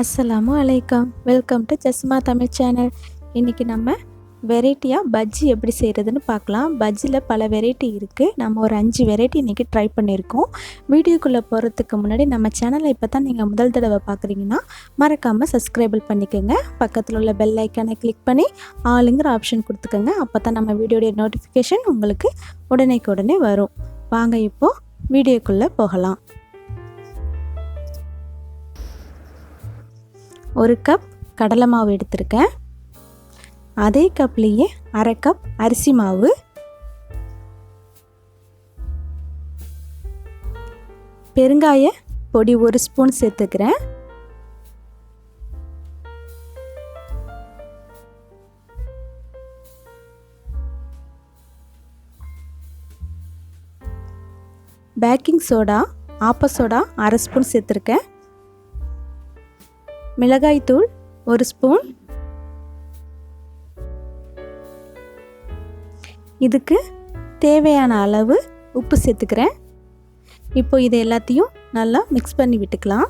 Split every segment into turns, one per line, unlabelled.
அஸ்ஸலாமு அலைக்கம். Welcome to Jasma Tamil channel இன்றைக்கி நம்ம வெரைட்டியாக பஜ்ஜி எப்படி செய்கிறதுன்னு பார்க்கலாம். பஜ்ஜியில் பல வெரைட்டி இருக்குது நம்ம ஒரு அஞ்சு வெரைட்டி இன்றைக்கி ட்ரை பண்ணியிருக்கோம். வீடியோக்குள்ளே போகிறதுக்கு முன்னாடி நம்ம சேனலை இப்போ தான் நீங்கள் முதல் தடவை பார்க்குறீங்கன்னா மறக்காமல் சப்ஸ்கிரைபிள் பண்ணிக்கோங்க. பக்கத்தில் உள்ள பெல் ஐக்கானை கிளிக் பண்ணி ஆளுங்கிற ஆப்ஷன் கொடுத்துக்கோங்க. அப்போ தான் நம்ம வீடியோடைய நோட்டிஃபிகேஷன் உங்களுக்கு உடனேக்கு உடனே வரும். வாங்க இப்போது வீடியோக்குள்ளே போகலாம். ஒரு கப் கடலை மாவு எடுத்திருக்கேன். அதே கப்லேயே அரை கப் அரிசி மாவு. பெருங்காய பொடி ஒரு ஸ்பூன் சேர்த்துக்கிறேன். பேக்கிங் சோடா ஆப்ப சோடா அரை ஸ்பூன் சேர்த்துருக்கேன். மிளகாய்த்தூள் ஒரு ஸ்பூன். இதுக்கு தேவையான அளவு உப்பு சேர்த்துக்கிறேன். இப்போ இது எல்லாத்தையும் நல்லா மிக்ஸ் பண்ணி விட்டுக்கலாம்.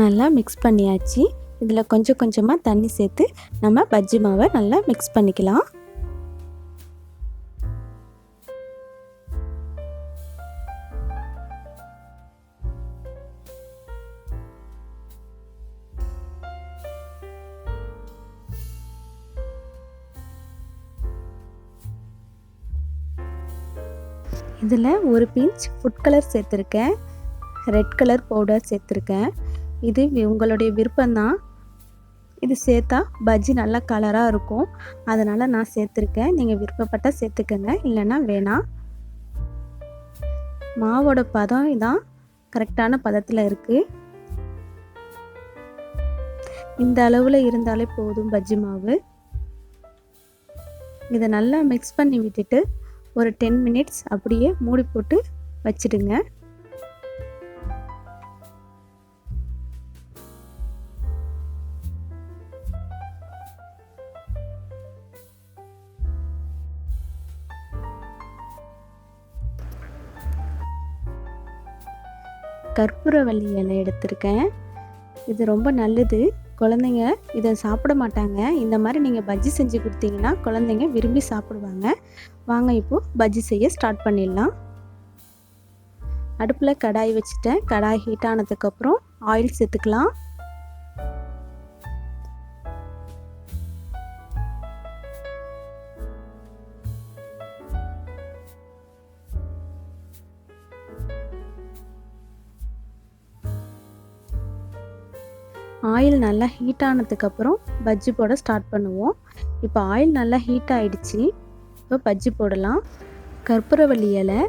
நல்லா மிக்ஸ் பண்ணியாச்சு. இதில் கொஞ்சம் கொஞ்சமாக தண்ணி சேர்த்து நம்ம பஜ்ஜி மாவை நல்லா மிக்ஸ் பண்ணிக்கலாம். இதில் ஒரு பிஞ்ச் ஃபுட் கலர் சேர்த்துருக்கேன். ரெட் கலர் பவுடர் சேர்த்துருக்கேன். இது உங்களுடைய விருப்பம்தான். இது சேர்த்தா பஜ்ஜி நல்லா கலராக இருக்கும். அதனால் நான் சேர்த்துருக்கேன். நீங்கள் விருப்பப்பட்டால் சேர்த்துக்கோங்க. இல்லைன்னா வேணாம் மாவோட பதம் இதான். கரெக்டான பதத்தில் இருக்குது இந்த அளவில் இருந்தாலே போதும் பஜ்ஜி மாவு. இதை நல்லா மிக்ஸ் பண்ணி விட்டுட்டு ஒரு டென் மினிட்ஸ் அப்படியே மூடி போட்டு வச்சிடுங்க. கற்பூரவள்ளி இலை எடுத்திருக்கேன். இது ரொம்ப நல்லது. குழந்தைங்க இதை சாப்பிட மாட்டாங்க. இந்த மாதிரி நீங்கள் பஜ்ஜி செஞ்சு கொடுத்தீங்கன்னா குழந்தைங்க விரும்பி சாப்பிடுவாங்க. வாங்க இப்போது பஜ்ஜி செய்ய ஸ்டார்ட் பண்ணிடலாம். அடுப்பில் கடாய் வச்சுட்டேன். கடாய் ஹீட் ஆனதுக்கப்புறம் ஆயில் சேர்த்துக்கலாம். ஆயில் நல்லா ஹீட் ஆனதுக்கப்புறம் பஜ்ஜி போட ஸ்டார்ட் பண்ணுவோம். இப்போ ஆயில் நல்லா ஹீட் ஆகிடுச்சு இப்போ பஜ்ஜி போடலாம். கற்பூரவள்ளி இலை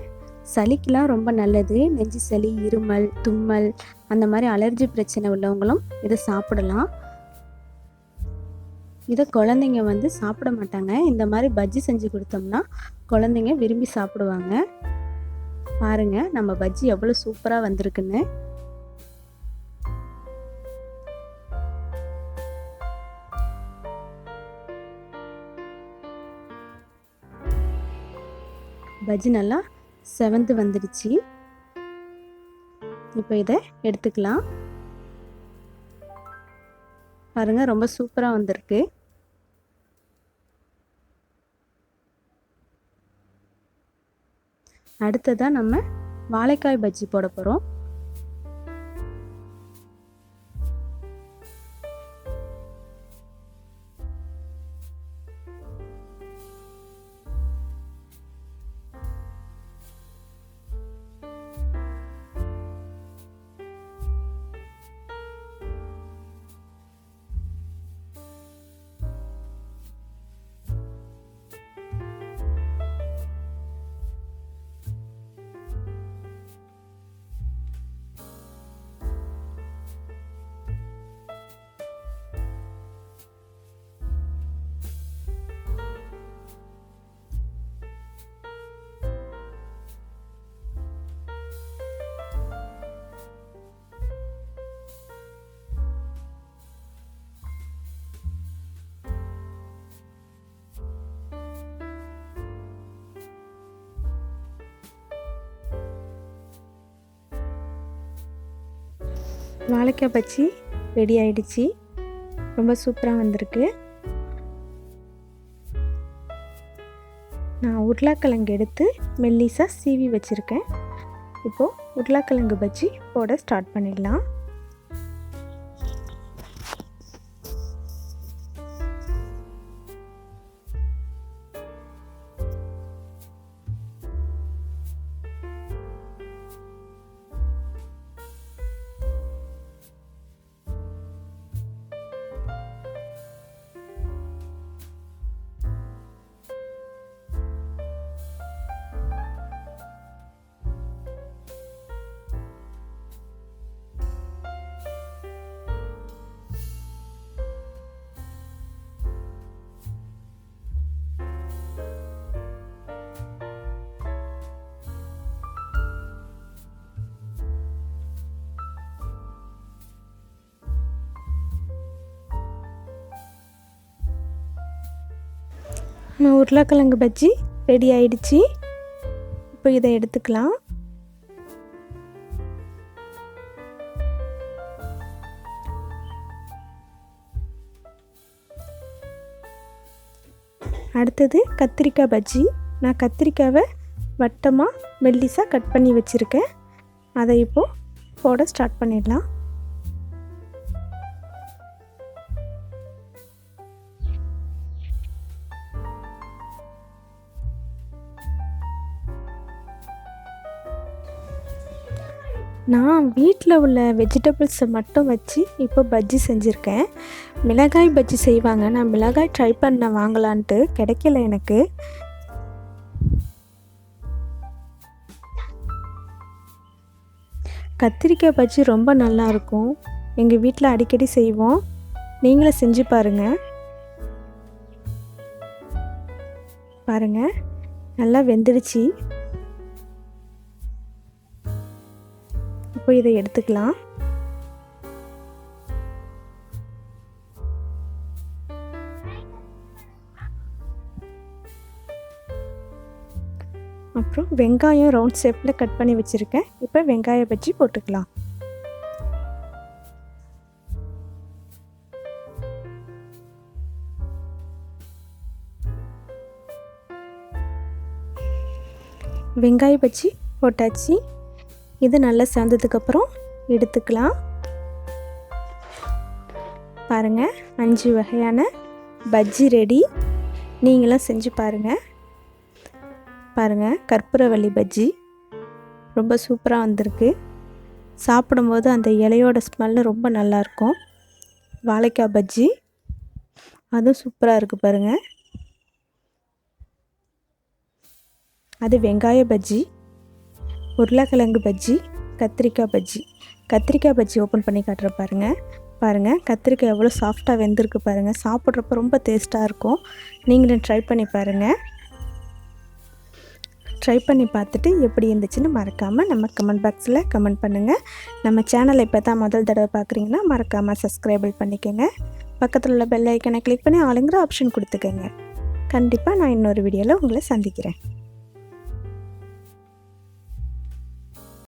சளிக்கெலாம் ரொம்ப நல்லது. நெஞ்சு சளி இருமல் தும்மல் அந்த மாதிரி அலர்ஜி பிரச்சனை உள்ளவங்களும் இதை சாப்பிடலாம். இதை குழந்தைங்க வந்து சாப்பிட மாட்டாங்க. இந்த மாதிரி பஜ்ஜி செஞ்சு கொடுத்தோம்னா குழந்தைங்க விரும்பி சாப்பிடுவாங்க. பாருங்கள் நம்ம பஜ்ஜி எவ்வளோ சூப்பராக வந்திருக்குன்னு. பஜ்ஜி நல்லா செவந்து வந்துடுச்சு. இப்போ இதை எடுத்துக்கலாம். பாருங்கள் ரொம்ப சூப்பராக வந்திருக்கு. அடுத்ததாக நம்ம வாழைக்காய் பஜ்ஜி போட போகிறோம் வாழைக்காய் பச்சி ரெடி ஆயிடுச்சு. ரொம்ப சூப்பராக வந்திருக்கு. நான் உருளைக்கிழங்கு எடுத்து மெல்லிசாக சீவி வச்சுருக்கேன். இப்போது உருளைக்கிழங்கு பஜ்ஜி போட ஸ்டார்ட் பண்ணிடலாம். நம்ம உருளைக்கிழங்கு பஜ்ஜி ரெடி ஆயிடுச்சு. இப்போ இதை எடுத்துக்கலாம். அடுத்தது கத்திரிக்காய் பஜ்ஜி. நான் கத்திரிக்காவை வட்டமாக மெல்லிஸாக கட் பண்ணி வச்சுருக்கேன். அதை இப்போது போட ஸ்டார்ட் பண்ணிடலாம். நான் வீட்டில் உள்ள வெஜிடபிள்ஸை மட்டும் வச்சு இப்போ பஜ்ஜி செஞ்சுருக்கேன். மிளகாய் பஜ்ஜி செய்வாங்க. நான் மிளகாய் ட்ரை பண்ண வாங்கலான்ட்டு கிடைக்கல எனக்கு. கத்திரிக்காய் பஜ்ஜி ரொம்ப நல்லாயிருக்கும் எங்கள் வீட்டில் அடிக்கடி செய்வோம். நீங்களும் செஞ்சு பாருங்கள் பாருங்கள் நல்லா வெந்துடுச்சு. இப்போ இதை எடுத்துக்கலாம். அப்புறம் வெங்காயம் ரவுண்ட் ஷேப்பில் கட் பண்ணி வச்சுருக்கேன். இப்போ வெங்காய பஜ்ஜி போட்டுக்கலாம். வெங்காய பஜ்ஜி போட்டாச்சு. இது நல்லா சேர்ந்ததுக்கப்புறம் எடுத்துக்கலாம். பாருங்கள் அஞ்சு வகையான பஜ்ஜி ரெடி. நீங்களும் செஞ்சு பாருங்கள் பாருங்கள் கற்பூரவள்ளி பஜ்ஜி ரொம்ப சூப்பராக வந்திருக்கு. சாப்பிடும்போது அந்த இலையோட ஸ்மெல்லு ரொம்ப நல்லாயிருக்கும். வாழைக்காய் பஜ்ஜி அதுவும் சூப்பராக இருக்குது பாருங்கள் அது வெங்காய பஜ்ஜி. உருளைக்கிழங்கு பஜ்ஜி கத்திரிக்காய் பஜ்ஜி. கத்திரிக்காய் பஜ்ஜி ஓப்பன் பண்ணி காட்டுற பாருங்கள் பாருங்கள் கத்திரிக்காய் எவ்வளோ சாஃப்டாக வெந்திருக்கு பாருங்கள் சாப்பிட்றப்ப ரொம்ப டேஸ்ட்டாக இருக்கும். நீங்களும் ட்ரை பண்ணி பாருங்கள் ட்ரை பண்ணி பார்த்துட்டு எப்படி இருந்துச்சுன்னு மறக்காமல் நம்ம கமெண்ட் பாக்ஸில் கமெண்ட் பண்ணுங்கள் நம்ம சேனலை இப்போ தான் முதல் தடவை பார்க்குறீங்கன்னா மறக்காமல் சப்ஸ்கிரைபிள் பண்ணிக்கோங்க. பக்கத்தில் உள்ள பெல் ஐக்கனை கிளிக் பண்ணி ஆளுங்கிற ஆப்ஷன் கொடுத்துக்கோங்க. கண்டிப்பாக நான் இன்னொரு வீடியோவில் உங்களை சந்திக்கிறேன்.